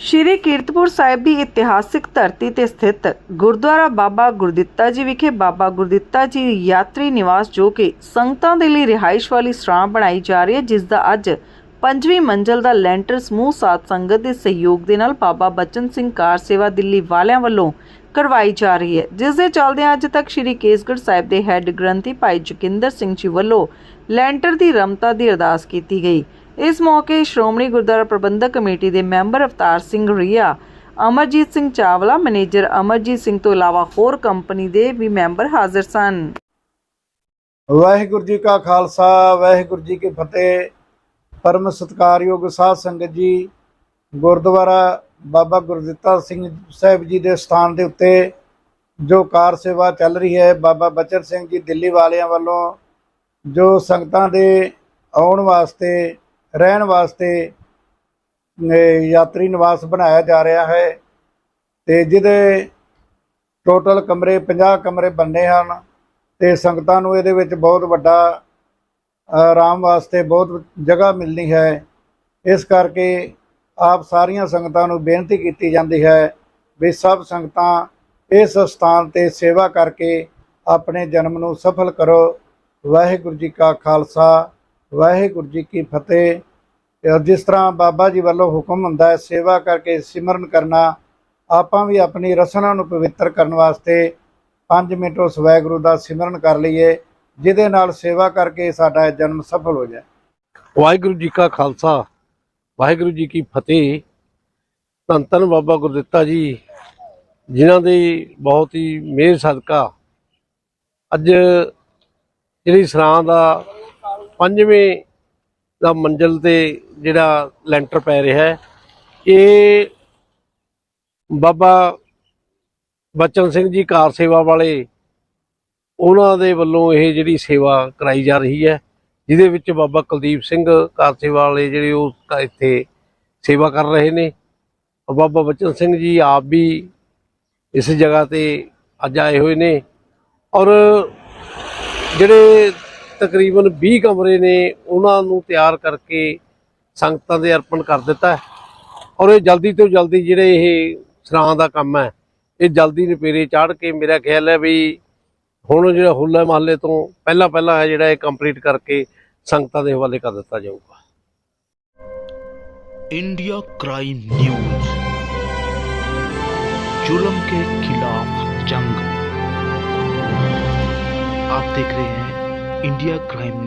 ਸ਼੍ਰੀ ਕੀਰਤਪੁਰ ਸਾਹਿਬ ਦੀ ਇਤਿਹਾਸਿਕ ਧਰਤੀ ਤੇ ਸਥਿਤ ਗੁਰਦੁਆਰਾ ਬਾਬਾ ਗੁਰਦਿੱਤਾ ਜੀ ਵਿਖੇ ਬਾਬਾ ਗੁਰਦਿੱਤਾ ਜੀ ਯਾਤਰੀ ਨਿਵਾਸ ਜੋ ਕਿ ਸੰਗਤਾਂ ਦੇ ਲਈ ਰਿਹਾਇਸ਼ ਵਾਲੀ ਸਰਾਂ ਬਣਾਈ ਜਾ ਰਹੀ ਹੈ, ਜਿਸ ਦਾ ਅੱਜ ਪੰਜਵੀਂ ਮੰਜ਼ਲ ਦਾ ਲੈਂਟਰ ਸਮੂਹ ਸਾਧ ਸੰਗਤ ਦੇ ਸਹਿਯੋਗ ਦੇ ਨਾਲ ਬਾਬਾ ਬਚਨ ਸਿੰਘ ਕਾਰ ਸੇਵਾ ਦਿੱਲੀ ਵਾਲਿਆਂ ਵੱਲੋਂ ਕਰਵਾਈ ਜਾ ਰਹੀ ਹੈ। ਜਿਸ ਦੇ ਚੱਲਦਿਆਂ ਅੱਜ ਤੱਕ ਸ਼੍ਰੀ ਕੇਸਗੜ੍ਹ ਸਾਹਿਬ ਦੇ ਹੈੱਡ ਗ੍ਰੰਥੀ ਭਾਈ ਜੋਗਿੰਦਰ ਸਿੰਘ ਜੀ ਵੱਲੋਂ ਲੈਂਟਰ ਦੀ ਰਮਤਾ ਦੀ ਅਰਦਾਸ ਕੀਤੀ ਗਈ। ਇਸ ਮੌਕੇ ਸ਼੍ਰੋਮਣੀ ਗੁਰਦੁਆਰਾ ਪ੍ਰਬੰਧਕ ਕਮੇਟੀ ਦੇ ਮੈਂਬਰ ਅਵਤਾਰ ਸਿੰਘ ਰੀਆ, ਅਮਰਜੀਤ ਸਿੰਘ ਚਾਵਲਾ, ਮੈਨੇਜਰ ਅਮਰਜੀਤ ਸਿੰਘ ਤੋਂ ਇਲਾਵਾ ਹੋਰ ਕੰਪਨੀ ਦੇ ਵੀ ਮੈਂਬਰ ਹਾਜ਼ਰ ਸਨ। ਵਾਹਿਗੁਰੂ ਜੀ ਕਾ ਖਾਲਸਾ, ਵਾਹਿਗੁਰੂ ਜੀ ਕੀ ਫਤਿਹ। ਪਰਮ ਸਤਿਕਾਰਯੋਗ ਸਾਧ ਸੰਗਤ ਜੀ, ਗੁਰਦੁਆਰਾ ਬਾਬਾ ਗੁਰਦਿੱਤਾ ਸਿੰਘ ਸਾਹਿਬ ਜੀ ਦੇ ਸਥਾਨ ਦੇ ਉੱਤੇ ਜੋ ਕਾਰ ਸੇਵਾ ਚੱਲ ਰਹੀ ਹੈ, ਬਾਬਾ ਬਚਨ ਸਿੰਘ ਜੀ ਦਿੱਲੀ ਵਾਲਿਆਂ ਵੱਲੋਂ ਜੋ ਸੰਗਤਾਂ ਦੇ ਆਉਣ ਵਾਸਤੇ ਰਹਿਣ ਵਾਸਤੇ ਯਾਤਰੀ ਨਿਵਾਸ ਬਣਾਇਆ ਜਾ ਰਿਹਾ ਹੈ ਤੇ ਜਿਹਦੇ ਟੋਟਲ ਕਮਰੇ 50 ਕਮਰੇ ਬੰਨੇ ਹਨ ਤੇ ਸੰਗਤਾਂ ਨੂੰ ਇਹਦੇ ਵਿੱਚ ਬਹੁਤ ਵੱਡਾ ਆਰਾਮ ਵਾਸਤੇ ਬਹੁਤ ਜਗ੍ਹਾ ਮਿਲਣੀ ਹੈ। ਇਸ ਕਰਕੇ ਆਪ ਸਾਰੀਆਂ ਸੰਗਤਾਂ ਨੂੰ ਬੇਨਤੀ ਕੀਤੀ ਜਾਂਦੀ ਹੈ ਵੀ ਸਭ ਸੰਗਤਾਂ ਇਸ ਸਥਾਨ ਤੇ ਸੇਵਾ ਕਰਕੇ ਆਪਣੇ ਜਨਮ ਨੂੰ ਸਫਲ ਕਰੋ। ਵਾਹਿਗੁਰੂ ਜੀ ਕਾ ਖਾਲਸਾ ਵਾਹਿਗੁਰੂ ਜੀ ਕੀ ਫਤਿਹ। ਤੇ ਜਿਸ ਤਰ੍ਹਾਂ ਬਾਬਾ ਜੀ ਵੱਲੋਂ ਹੁਕਮ ਹੁੰਦਾ ਹੈ, ਸੇਵਾ ਕਰਕੇ ਸਿਮਰਨ ਕਰਨਾ, ਆਪਾਂ ਵੀ ਆਪਣੀ ਰਸਨਾ ਨੂੰ ਪਵਿੱਤਰ ਕਰਨ ਵਾਸਤੇ 5 ਮਿੰਟ ਉਸ ਵਾਹਿਗੁਰੂ ਦਾ ਸਿਮਰਨ ਕਰ ਲਈਏ, ਜਿਹਦੇ ਨਾਲ ਸੇਵਾ ਕਰਕੇ ਸਾਡਾ ਜਨਮ ਸਫਲ ਹੋ ਜਾਏ। ਵਾਹਿਗੁਰੂ ਜੀ ਕਾ ਖਾਲਸਾ, ਵਾਹਿਗੁਰੂ ਜੀ ਕੀ ਫਤਿਹ। ਧੰਨ ਧੰਨ ਬਾਬਾ ਗੁਰਦਿੱਤਾ ਜੀ, ਜਿਨ੍ਹਾਂ ਦੀ ਬਹੁਤ ਹੀ ਮਿਹਰ ਸਦਕਾ ਅੱਜ ਜਿਹੜੀ ਸਰਾਂ ਦਾ ਪੰਜਵੇਂ ਦਾ ਮੰਜ਼ਲ ਤੇ ਜਿਹੜਾ ਲੈਂਟਰ ਪੈ ਰਿਹਾ ਹੈ, ਇਹ ਬਾਬਾ ਬਚਨ ਸਿੰਘ ਜੀ ਕਾਰ ਸੇਵਾ ਵਾਲੇ, ਉਹਨਾਂ ਦੇ ਵੱਲੋਂ ਇਹ ਜਿਹੜੀ ਸੇਵਾ ਕਰਾਈ ਜਾ ਰਹੀ ਹੈ, ਜਿਹਦੇ ਵਿੱਚ ਬਾਬਾ ਕੁਲਦੀਪ ਸਿੰਘ ਕਾਰ ਸੇਵਾ ਵਾਲੇ ਜਿਹੜੇ ਉਹ ਇੱਥੇ ਸੇਵਾ ਕਰ ਰਹੇ ਨੇ। ਬਾਬਾ ਬਚਨ ਸਿੰਘ ਜੀ ਆਪ ਵੀ ਇਸ ਜਗ੍ਹਾ ਤੇ ਅੱਜ ਆਏ ਹੋਏ ਨੇ। ਔਰ ਜਿਹੜੇ ਤਕਰੀਬਨ 20 ਕਮਰੇ ਨੇ ਉਹਨਾਂ ਨੂੰ ਤਿਆਰ ਕਰਕੇ ਸੰਗਤਾਂ ਦੇ ਅਰਪਣ ਕਰ ਦਿੱਤਾ ਹੈ ਔਰ ਇਹ ਜਲਦੀ ਤੋਂ ਜਲਦੀ ਜਿਹੜੇ ਇਹ ਸਰਾਂ ਦਾ ਕੰਮ ਹੈ ਇਹ ਜਲਦੀ ਨਿਪੇਰੇ ਚਾੜ ਕੇ ਮੇਰਾ ਖਿਆਲ ਹੈ ਵੀ ਹੁਣ ਜਿਹੜਾ ਹੁੱਲਾ ਮਹੱਲੇ ਤੋਂ ਪਹਿਲਾਂ ਪਹਿਲਾਂ ਹੈ ਜਿਹੜਾ ਇਹ ਕੰਪਲੀਟ ਕਰਕੇ ਸੰਗਤਾਂ ਦੇ ਹਵਾਲੇ ਕਰ ਦਿੱਤਾ ਜਾਊਗਾ इंडिया क्राइम न्यूज जुल्म के खिलाफ जंग आप देख रहे हैं india crime